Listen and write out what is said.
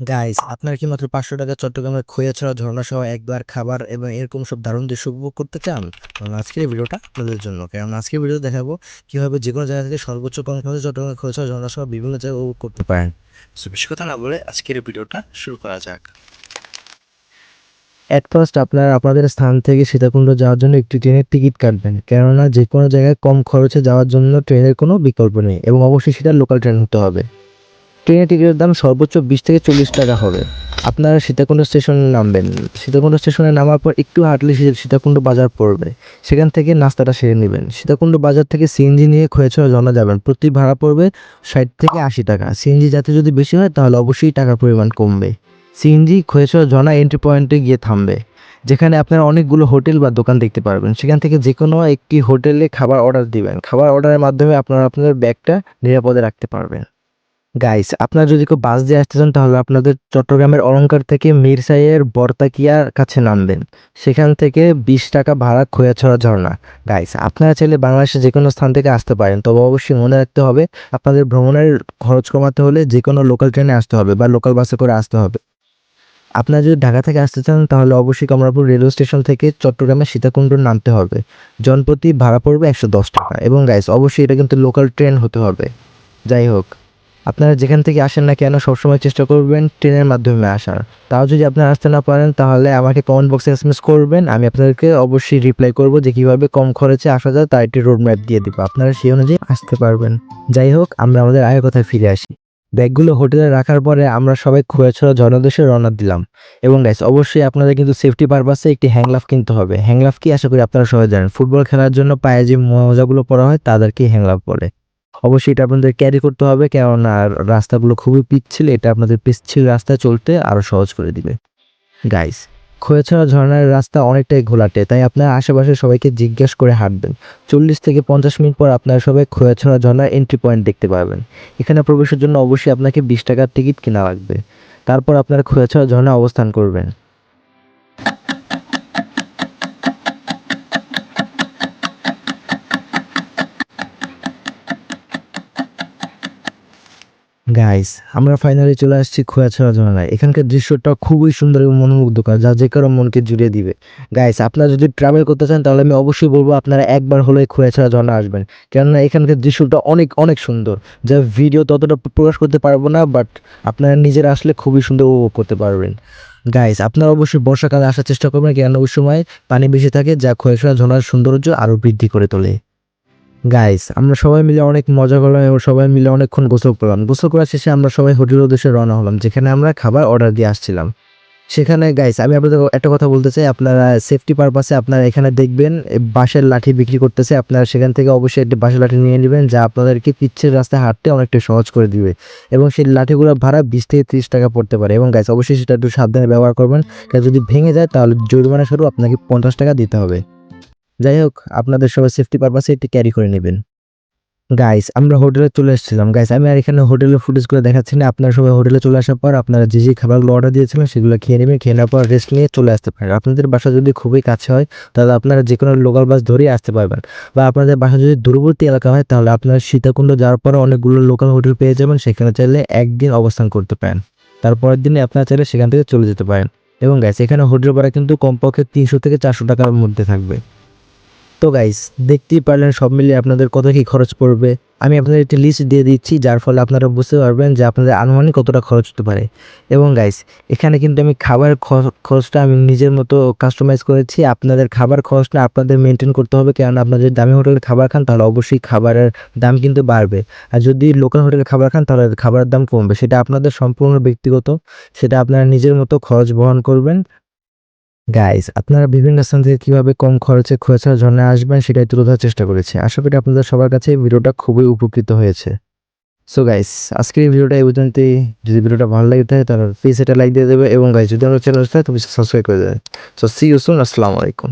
Guys আপনার কি মাত্র পাঁচশো টাকা চট্টগ্রামের খৈয়াছড়া ঝর্ণা সহ একবার খাবার এবং এরকম সব দারুণ দৃশ্য উপভোগ করতে চান? তাহলে আজকের এই ভিডিওটা আপনাদের জন্য। কারণ আজকের ভিডিও দেখাবো কীভাবে যে কোনো জায়গা থেকে সর্বোচ্চ কম খরচে চট্টগ্রামের ঝর্ণা সহ বিভিন্ন জায়গায় উপভোগ করতে পারেন। বেশি কথা না বলে আজকের ভিডিওটা শুরু করা যাক। অ্যাট ফার্স্ট আপনারা আপনাদের স্থান থেকে সীতাকুণ্ড যাওয়ার জন্য একটি ট্রেনের টিকিট কাটবেন। কেননা, যে কোনো জায়গায় কম খরচে যাওয়ার জন্য ট্রেনের কোনো বিকল্প নেই এবং অবশ্যই সেটা লোকাল ট্রেন হতে হবে। ট্রেনের টিকিটের দাম সর্বোচ্চ বিশ থেকে চল্লিশ টাকা হবে। আপনারা সীতাকুণ্ড স্টেশনে নামবেন। সীতাকুণ্ড স্টেশনে নামার পর একটু হাঁটলে সীতাকুণ্ড বাজার পড়বে। সেখান থেকে নাস্তাটা সেরে নেবেন। সীতাকুণ্ড বাজার থেকে সিএনজি নিয়ে খোয়াছড়া জনা যাবেন। প্রতি ভাড়া পড়বে ষাট থেকে আশি টাকা। সিএনজি যাতে যদি বেশি হয়, তাহলে অবশ্যই টাকার পরিমাণ কমবে। সিএনজি খোয়াছড়া জনা এন্ট্রি পয়েন্টে গিয়ে থামবে। যেখানে আপনারা অনেকগুলো হোটেল বা দোকান দেখতে পারবেন। সেখান থেকে যে কোনো একটি হোটেলে খাবার অর্ডার দিবেন। খাবার অর্ডারের মাধ্যমে আপনারা আপনাদের ব্যাগটা নিরাপদে রাখতে পারবেন। গাইস আপনারা যদি কেউ বাস দিয়ে আসতে চান, তাহলে আপনাদের চট্টগ্রামের অলংকার থেকে মিরসাইয়ের বর্তাকিয়ার কাছে নামবেন। সেখান থেকে বিশ টাকা ভাড়া খোয়াছড়া ঝর্ণা। গাইস আপনারা চাইলে বাংলাদেশের যে কোনো স্থান থেকে আসতে পারেন। তবে অবশ্যই মনে রাখতে হবে, আপনাদের ভ্রমণের খরচ কমাতে হলে যে কোনো লোকাল ট্রেনে আসতে হবে বা লোকাল বাসে করে আসতে হবে। আপনারা যদি ঢাকা থেকে আসতে চান, তাহলে অবশ্যই কমলাপুর রেলওয়ে স্টেশন থেকে চট্টগ্রামে সীতাকুণ্ড নামতে হবে। জনপ্রতি ভাড়া পড়বে একশো দশ টাকা। এবং গাইস অবশ্যই এটা কিন্তু লোকাল ট্রেন হতে হবে। যাই হোক। আপনারা যেখান থেকে আসেন না কেন সবসময় চেষ্টা করবেন ট্রেনের মাধ্যমে আসার। তাও যদি আপনারা আসতে না পারেন, তাহলে আমাকে কমেন্ট বক্সে এসএমএস করবেন, আমি আপনাদেরকে অবশ্যই রিপ্লাই করব যে কীভাবে কম খরচে আসা যায়, তার একটি রোড ম্যাপ দিয়ে দিব। আপনারা সেই অনুযায়ী আসতে পারবেন। যাই হোক, আমরা আমাদের আগের কথায় ফিরে আসি। ব্যাগগুলো হোটেলে রাখার পরে আমরা সবাই খোয়াছড়া জনদেশে রওনা দিলাম। এবং গাইস অবশ্যই আপনাদের কিন্তু সেফটি পারপাসে একটি হ্যাংলাফ কিনতে হবে। হ্যাংলাফ কি? আশা করি আপনারা সবাই জানেন। ফুটবল খেলার জন্য পায়ে যে মোজাগুলো পরা হয়, তাদেরকেই হ্যাংলাফ বলে। অবশ্যই এটা আপনাদের ক্যারি করতে হবে, কেননা রাস্তাগুলো খুবই পিচ্ছিল, এটা আপনাদের পিচ্ছিল রাস্তা চলতে আরও সহজ করে দিবে। গাইস খোয়াছড়া ঝর্ণার রাস্তা অনেকটাই ঘোলাটে, তাই আপনার আশেপাশে সবাইকে জিজ্ঞেস করে হাঁটবেন। চল্লিশ থেকে পঞ্চাশ মিনিট পর আপনারা সবাই খোয়াছড়া ঝর্ণার এন্ট্রি পয়েন্ট দেখতে পাবেন। এখানে প্রবেশের জন্য অবশ্যই আপনাকে বিশ টাকার টিকিট কেনা লাগবে। তারপর আপনারা খোয়াছড়া ঝর্ণা অবস্থান করবেন। গাইস আমরা ফাইনালি চলে আসছি খোয়াছড়া ঝর্ণায় এখানকার দৃশ্যটা খুবই সুন্দর এবং মনোমুগ্ধকর, যা যে কারও মনকে জুড়িয়ে দিবে। গাইস আপনারা যদি ট্রাভেল করতে চান, তাহলে আমি অবশ্যই বলব আপনারা একবার হলে খোয়াছড়া ঝর্ণা আসবেন। কেননা এখানকার দৃশ্যটা অনেক অনেক সুন্দর, যা ভিডিও ততটা প্রকাশ করতে পারব না বাট আপনারা নিজেরা আসলে খুবই সুন্দর উপভোগ করতে পারবেন। গাইস আপনারা অবশ্যই বর্ষাকালে আসার চেষ্টা করবেন কেন ওই সময় পানি বেশি থাকে, যা খোয়াছড়া ঝর্ণার সৌন্দর্য আরও বৃদ্ধি করে তোলে। গাইস আমরা সবাই মিলে অনেক মজা করলাম এবং সবাই মিলে অনেকক্ষণ গোসল করলাম। গোসল করার শেষে আমরা সবাই হোটেল উদ্দেশ্যে রওনা হলাম, যেখানে আমরা খাবার অর্ডার দিয়ে আসছিলাম। সেখানে গাইস আমি আপনাদের একটা কথা বলতে চাই। আপনারা সেফটি পারপাসে আপনারা এখানে দেখবেন বাঁশের লাঠি বিক্রি করতেছে। আপনারা সেখান থেকে অবশ্যই একটি বাঁশের লাঠি নিয়ে নেবেন, যা আপনাদেরকে পিচ্ছের রাস্তায় হাঁটতে অনেকটা সহজ করে দিবে। এবং সেই লাঠিগুলোর ভাড়া বিশ থেকে তিরিশ টাকা পড়তে পারে। এবং গাইস অবশ্যই সেটা একটু সাবধানে ব্যবহার করবেন। যদি ভেঙে যায়, তাহলে জরিমানা স্বরূপ আপনাকে পঞ্চাশ টাকা দিতে হবে। যাই হোক, আপনাদের সবাই সেফটি পারপাসে এটি ক্যারি করে নেবেন। গাইস আমরা হোটেলে চলে এসেছিলাম। গাইস আমি আর এখানে হোটেলের ফুটেজগুলো দেখাচ্ছি না। আপনারা সবাই হোটেলে চলে আসার পর আপনারা যে যে খাবারগুলো অর্ডার দিয়েছিলেন, সেগুলো খেয়ে নেবেন। খেয়ে নেওয়ার পর রেস্ট নিয়ে চলে আসতে পারেন। আপনাদের বাসা যদি খুবই কাছে হয়, তাহলে আপনারা যে কোনো লোকাল বাস ধরেই আসতে পারবেন। বা আপনাদের বাসা যদি দূরবর্তী এলাকা হয়, তাহলে আপনারা সীতাকুণ্ড যাওয়ার পরে অনেকগুলো লোকাল হোটেল পেয়ে যাবেন। সেখানে চাইলে একদিন অবস্থান করতে পারেন। তারপরের দিনে আপনারা চাইলে সেখান থেকে চলে যেতে পারেন। এবং গাইস এখানে হোটেল ভাড়া কিন্তু কমপক্ষে তিনশো থেকে চারশো টাকার মধ্যে থাকবে। তো গাইস দেখতেই পারলেন সব মিলিয়ে আপনাদের কত কি খরচ পড়বে। আমি আপনাদের একটি লিস্ট দিয়ে দিচ্ছি, যার ফলে আপনারা বুঝতে পারবেন যে আপনাদের আনুমানিক কতটা খরচ হতে পারে। এবং গাইস এখানে কিন্তু আমি খাবার খরচটা আমি নিজের মতো কাস্টমাইজ করেছি। আপনাদের খাবার খরচটা আপনাদের মেনটেন করতে হবে কারণ আপনারা যদি দামি হোটেলে খাবার খান, তাহলে অবশ্যই খাবারের দাম কিন্তু বাড়বে। আর যদি লোকাল হোটেলে খাবার খান, তাহলে খাবারের দাম কমবে। সেটা আপনাদের সম্পূর্ণ ব্যক্তিগত, সেটা আপনারা নিজের মতো খরচ বহন করবেন। গাইস আপনারা বিভিন্ন স্থান থেকে কীভাবে কম খরচে খোঁচার ঝর্ণায় আসবেন সেটাই তুলে ধরার চেষ্টা করেছি। আশা করি আপনাদের সবার কাছে ভিডিওটা খুবই উপকৃত হয়েছে। সো গাইস আজকের এই ভিডিওটা এই পর্যন্তই। যদি ভিডিওটা ভালো লাগে থাকে তাহলে প্লিজ এটা লাইক দিয়ে দেবে এবং গাইজ যদি আমার চ্যানেল থাকে তুমি সাবস্ক্রাইব করে দেবে। সো সি ইউ আসসালামু আলাইকুম।